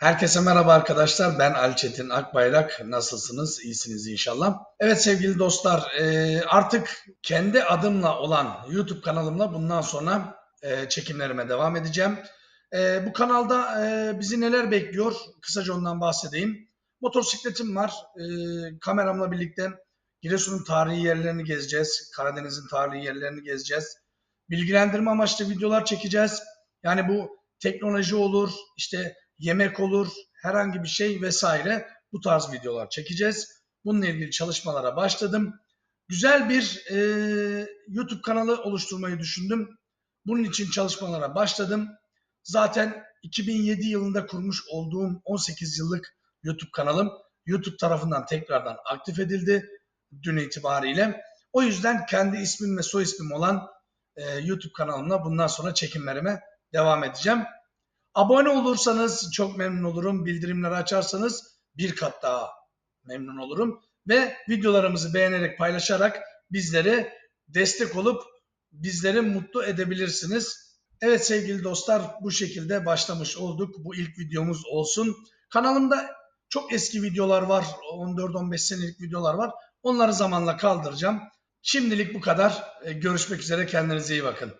Herkese merhaba arkadaşlar. Ben Ali Çetin Akbayrak. Nasılsınız? İyisiniz inşallah. Evet sevgili dostlar, e, artık kendi adımla olan YouTube kanalımla bundan sonra e, çekimlerime devam edeceğim. E, bu kanalda bizi neler bekliyor? Kısaca ondan bahsedeyim. Motosikletim var. Kameramla birlikte Giresun'un tarihi yerlerini gezeceğiz. Karadeniz'in tarihi yerlerini gezeceğiz. Bilgilendirme amaçlı videolar çekeceğiz. Yani bu teknoloji olur, işte yemek olur, herhangi bir şey vesaire bu tarz videolar çekeceğiz. Bununla ilgili çalışmalara başladım. Güzel bir e, YouTube kanalı oluşturmayı düşündüm. Bunun için çalışmalara başladım. Zaten 2007 yılında kurmuş olduğum 18 yıllık YouTube kanalım YouTube tarafından tekrardan aktif edildi dün itibariyle. O yüzden kendi ismim ve soy ismim olan e, YouTube kanalımla bundan sonra çekimlerime devam edeceğim. Abone olursanız çok memnun olurum. Bildirimleri açarsanız bir kat daha memnun olurum. Ve videolarımızı beğenerek paylaşarak bizlere destek olup bizleri mutlu edebilirsiniz. Evet sevgili dostlar bu şekilde başlamış olduk. Bu ilk videomuz olsun. Kanalımda çok eski videolar var. 14-15 senelik videolar var. Onları zamanla kaldıracağım. Şimdilik bu kadar. Ee, Görüşmek üzere. Kendinize iyi bakın.